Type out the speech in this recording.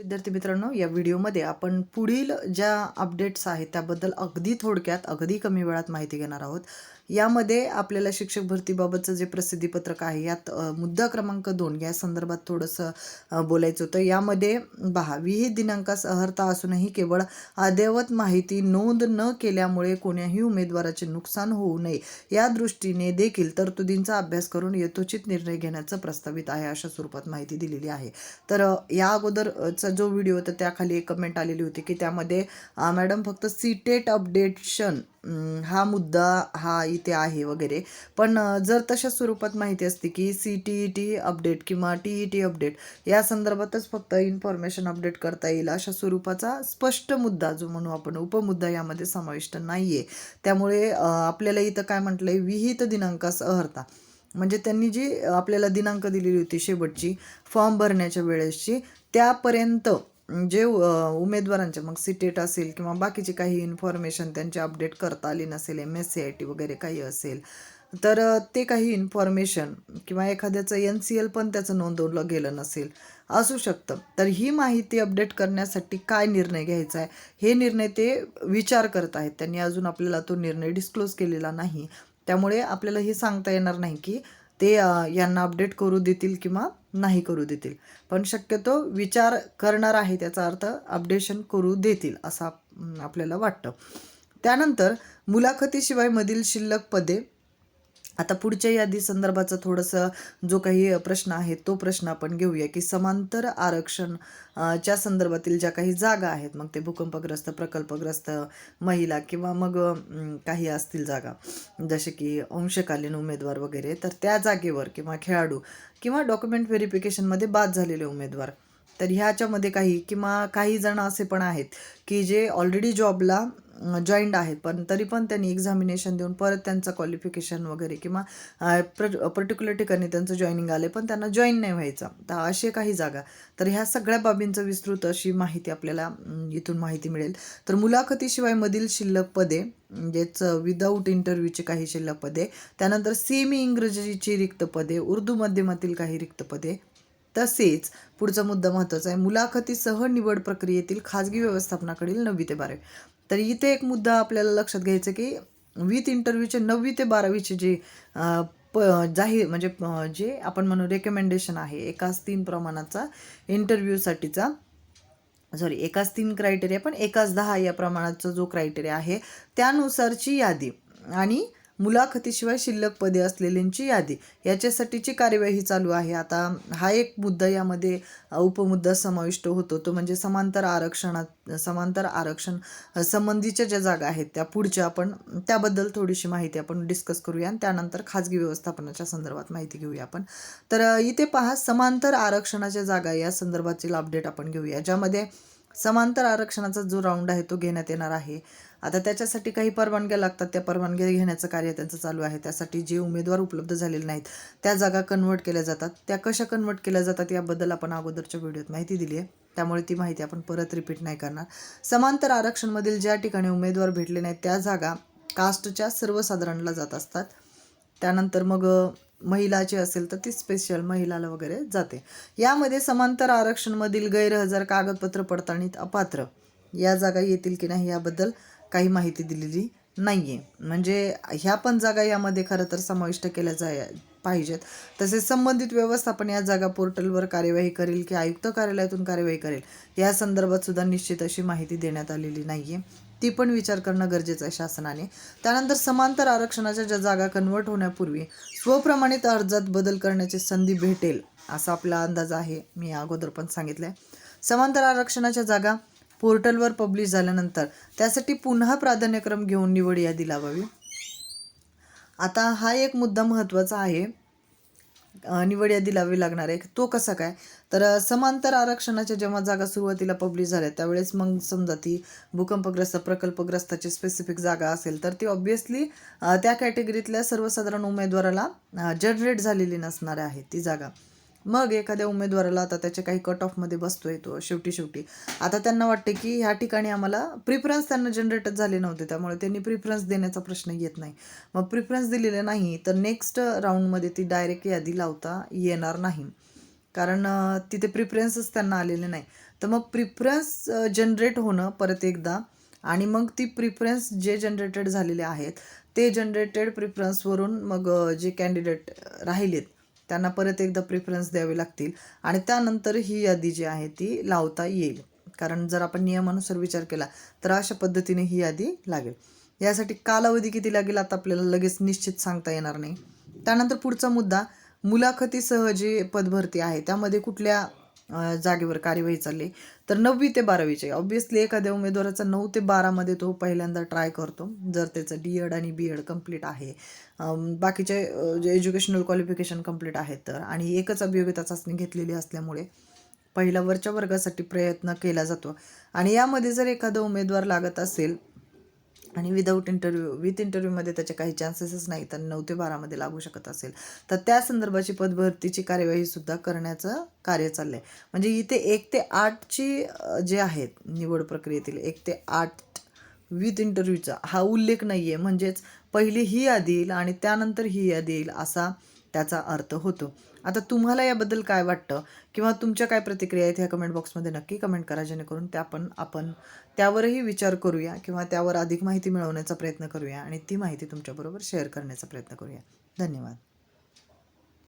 विद्यार्थी मित्रांनो या व्हिडिओमध्ये आपण पुढील ज्या अपडेट्स आहेत त्याबद्दल अगदी थोडक्यात अगदी कमी वेळात माहिती घेणार आहोत. यामध्ये आपल्याला शिक्षक भरतीबाबतचं जे प्रसिद्धीपत्रक आहे यात मुद्दा क्रमांक दोन या संदर्भात थोडंसं बोलायचं होतं. यामध्ये पहा विहित दिनांकास अर्हता असूनही केवळ अद्ययावत माहिती नोंद न केल्यामुळे कोण्याही उमेदवाराचे नुकसान होऊ नये. या दृष्टीने देखील तरतुदींचा अभ्यास करून यथोचित निर्णय घेण्याचं प्रस्तावित आहे अशा स्वरूपात माहिती दिलेली आहे. तर या अगोदरचा जो व्हिडिओ होता त्याखाली एक कमेंट आलेली होती की त्यामध्ये मॅडम फक्त सीटेट अपडेशन हा मुद्दा हा इथे आहे वगैरे. पण जर तशा स्वरूपात माहिती असते की C T E T update किंवा टी ई टी अपडेट या संदर्भातच फक्त इन्फॉर्मेशन अपडेट करता येईल अशा स्वरूपाचा स्पष्ट मुद्दा जो म्हणू आपण उपमुद्दा यामध्ये समाविष्ट नाही आहे त्यामुळे आपल्याला इथं काय म्हटलं आहे विहित दिनांकास अर्हता म्हणजे त्यांनी जी आपल्याला दिनांक दिलेली होती शेवटची फॉर्म भरण्याच्या वेळेसची त्यापर्यंत जे उमेदवारांचे मग सिटेट असेल किंवा बाकीची काही इन्फॉर्मेशन त्यांची अपडेट करता आली नसेल M S C I T वगैरे काही असेल तर ते काही इन्फॉर्मेशन किंवा एखाद्याचं एन सी एल पण त्याचं नोंदवलं गेलं नसेल असू शकतं. तर ही माहिती अपडेट करण्यासाठी काय निर्णय घ्यायचा आहे हे निर्णय ते विचार करत आहेत. त्यांनी अजून आपल्याला तो निर्णय डिस्क्लोज केलेला नाही. त्यामुळे आपल्याला हे सांगता येणार नाही की ते यांना अपडेट करू देतील किंवा नाही करू देतील. पण शक्यतो विचार करणार आहे त्याचा अर्थ अपडेशन करू देतील असं आपल्याला वाटतं. त्यानंतर मुलाखतीशिवाय मधील शिल्लक पदे आता पुढच्या यादी संदर्भाचा थोडंसं जो काही प्रश्न आहे तो प्रश्न आपण घेऊया की समांतर आरक्षण च्या संदर्भातील ज्या काही जागा आहेत मग ते भूकंपग्रस्त प्रकल्पग्रस्त महिला किंवा मग काही असतील जागा जसे की अंशकालीन उमेदवार वगैरे तर त्या जागेवर किंवा खेळाडू किंवा डॉक्युमेंट व्हेरिफिकेशनमध्ये बाद झालेले उमेदवार तर ह्याच्यामध्ये काही किंवा काही जण असे पण आहेत की जे ऑलरेडी जॉबला जॉईंड आहेत. पण तरी पण त्यांनी एक्झामिनेशन देऊन परत त्यांचं क्वालिफिकेशन वगैरे किंवा प्र पर्टिक्युलर ठिकाणी त्यांचं जॉईनिंग आले पण त्यांना जॉईन नाही व्हायचं. तर असे काही जागा. तर ह्या सगळ्या बाबींचं विस्तृत अशी माहिती आपल्याला इथून माहिती मिळेल. तर मुलाखतीशिवाय मधील शिल्लक पदे म्हणजेच विदाऊट इंटरव्ह्यूची काही शिल्लक पदे त्यानंतर सेमी इंग्रजीची रिक्त पदे उर्दू माध्यमातील काही रिक्त पदे तसेच पुढचा मुद्दा महत्त्वाचा आहे. मुलाखतीसह निवड प्रक्रियेतील खाजगी व्यवस्थापनाकडील नववी ते बारावी. तर इथे एक मुद्दा आपल्याला लक्षात घ्यायचा की विथ इंटरव्ह्यूचे नववी ते बारावीचे जे प जाहीर म्हणजे जे आपण म्हणू रेकमेंडेशन आहे एकाच तीन प्रमाणाचा इंटरव्ह्यूसाठीचा सॉरी एकाच तीन क्रायटेरिया पण एकाच दहा या प्रमाणाचा जो क्रायटेरिया आहे त्यानुसारची यादी. आणि मुलाखतीशिवाय शिल्लक पदे असलेल्यांची यादी. याच्यासाठीची कार्यवाही चालू आहे. आता हा एक मुद्दा यामध्ये उपमुद्दा समाविष्ट होतो. तो म्हणजे समांतर आरक्षणात समांतर आरक्षण संबंधीच्या ज्या जागा आहेत त्या पुढच्या आपण त्याबद्दल थोडीशी माहिती आपण डिस्कस करूया आणि त्यानंतर खाजगी व्यवस्थापनाच्या संदर्भात माहिती घेऊया आपण. तर इथे पहा समांतर आरक्षणाच्या जागा या संदर्भातील अपडेट आपण घेऊया ज्यामध्ये समांतर आरक्षणाचा जो राऊंड आहे तो घेण्यात येणार आहे. आता त्याच्यासाठी काही परवानग्या लागतात. त्या परवानग्या घेण्याचं कार्य त्यांचं चालू आहे. त्यासाठी जे उमेदवार उपलब्ध झालेले नाहीत त्या जागा कन्वर्ट केल्या जातात. त्या कशा कन्वर्ट केल्या जातात याबद्दल आपण अगोदरच्या व्हिडिओत माहिती दिली आहे. त्यामुळे ती माहिती आपण परत रिपीट नाही करणार. समांतर आरक्षणमधील ज्या ठिकाणी उमेदवार भेटले नाहीत त्या जागा कास्टच्या सर्वसाधारणला जात असतात. त्यानंतर मग महिलाची असेल तर ती स्पेशल महिलाला वगैरे जाते. यामध्ये समांतर आरक्षणमधील गैरहजर कागदपत्र पडताळणीत अपात्र. या जागा येतील की नाही याबद्दल काही माहिती दिलेली नाही आहे म्हणजे ह्या पण जागा यामध्ये खरं तर समाविष्ट केल्या जाय पाहिजेत. तसेच संबंधित व्यवस्थापन या जागा पोर्टलवर कार्यवाही करेल की आयुक्त कार्यालयातून कार्यवाही करेल या संदर्भात सुद्धा निश्चित अशी माहिती देण्यात आलेली नाही आहे ती पण विचार करणं गरजेचं आहे शासनाने. त्यानंतर समांतर आरक्षणाच्या ज्या जागा कन्वर्ट होण्यापूर्वी स्वप्रमाणित अर्जात बदल करण्याची संधी भेटेल असा आपला अंदाज आहे मी अगोदर पण सांगितलं आहे समांतर आरक्षणाच्या जागा पोर्टलवर पब्लिश झाल्यानंतर त्यासाठी पुन्हा प्राधान्यक्रम घेऊन निवड यादी लावावी. आता हा एक मुद्दा महत्त्वाचा आहे. निवड यादी लावावी लागणार आहे. तो कसा काय? तर समांतर आरक्षणाच्या जेव्हा जागा सुरुवातीला पब्लिश झाल्या त्यावेळेस मग समजा ती भूकंपग्रस्त प्रकल्पग्रस्ताची स्पेसिफिक जागा असेल तर ती ऑब्वियसली त्या कॅटेगरीतल्या सर्वसाधारण उमेदवाराला जनरेट झालेली नसणार आहे ती जागा. मग एखाद्या उमेदवाराला आता त्याच्या काही कट ऑफमध्ये बसतोय तो शेवटी शेवटी. आता त्यांना वाटते की ह्या ठिकाणी आम्हाला प्रिफरन्स त्यांना जनरेटच झाले नव्हते त्यामुळे त्यांनी प्रिफरन्स देण्याचा प्रश्न येत नाही. मग प्रिफरन्स दिलेले नाही तर नेक्स्ट राऊंडमध्ये ती डायरेक्ट यादी लावता येणार नाही. कारण तिथे प्रिफरन्सच त्यांना आलेले नाही. तर मग प्रिफरन्स जनरेट होणं परत एकदा आणि मग ती प्रिफरन्स जे जनरेटेड झालेले आहेत ते जनरेटेड प्रिफरन्सवरून मग जे कॅन्डिडेट राहिलेत त्यांना परत एकदा प्रिफरन्स द्यावे लागतील. आणि त्यानंतर ही यादी जी आहे ती लावता येईल. कारण जर आपण नियमानुसार विचार केला तर अशा पद्धतीने ही यादी लागेल. यासाठी कालावधी किती लागेल आता आपल्याला लगेच निश्चित सांगता येणार नाही. त्यानंतर पुढचा मुद्दा मुलाखतीसह जी पदभरती आहे त्यामध्ये कुठल्या जागेवर कार्यवाही चालली. तर नववी ते बारावीचे. ऑब्व्हियसली एखाद्या उमेदवाराचा नऊ ते बारामध्ये तो पहिल्यांदा ट्राय करतो जर त्याचं डी एड आणि बी एड कंप्लीट आहे. बाकीचे जे एज्युकेशनल क्वालिफिकेशन कंप्लीट आहेत तर. आणि एकच अभियोगिता चाचणी घेतलेली असल्यामुळे पहिला वरच्या वर्गासाठी प्रयत्न केला जातो. आणि यामध्ये जर एखादा उमेदवार लागत असेल आणि विदाऊट इंटरव्ह्यू विथ इंटरव्ह्यूमध्ये त्याचे काही चान्सेसच नाही तर नऊ ते बारामध्ये लागू शकत असेल. तर त्या संदर्भाची पदभरतीची कार्यवाहीसुद्धा करण्याचं कार्य चाललं आहे म्हणजे इथे एक ते आठची जे आहेत निवड प्रक्रियेतील एक ते आठ विथ इंटरव्ह्यूचा हा उल्लेख नाही आहे म्हणजेच पहिली ही यादी येईल आणि त्यानंतर ही यादी येईल असा त्याचा अर्थ होतो. आता तुम्हाला याबद्दल काय वाटतं? किंवा तुमच्या काय प्रतिक्रिया आहेत ह्या कमेंट बॉक्समध्ये नक्की कमेंट करा जेणेकरून त्या पण आपण त्यावरही विचार करूया किंवा त्यावर अधिक माहिती मिळवण्याचा प्रयत्न करूया आणि ती माहिती तुमच्याबरोबर शेअर करण्याचा प्रयत्न करूया. धन्यवाद.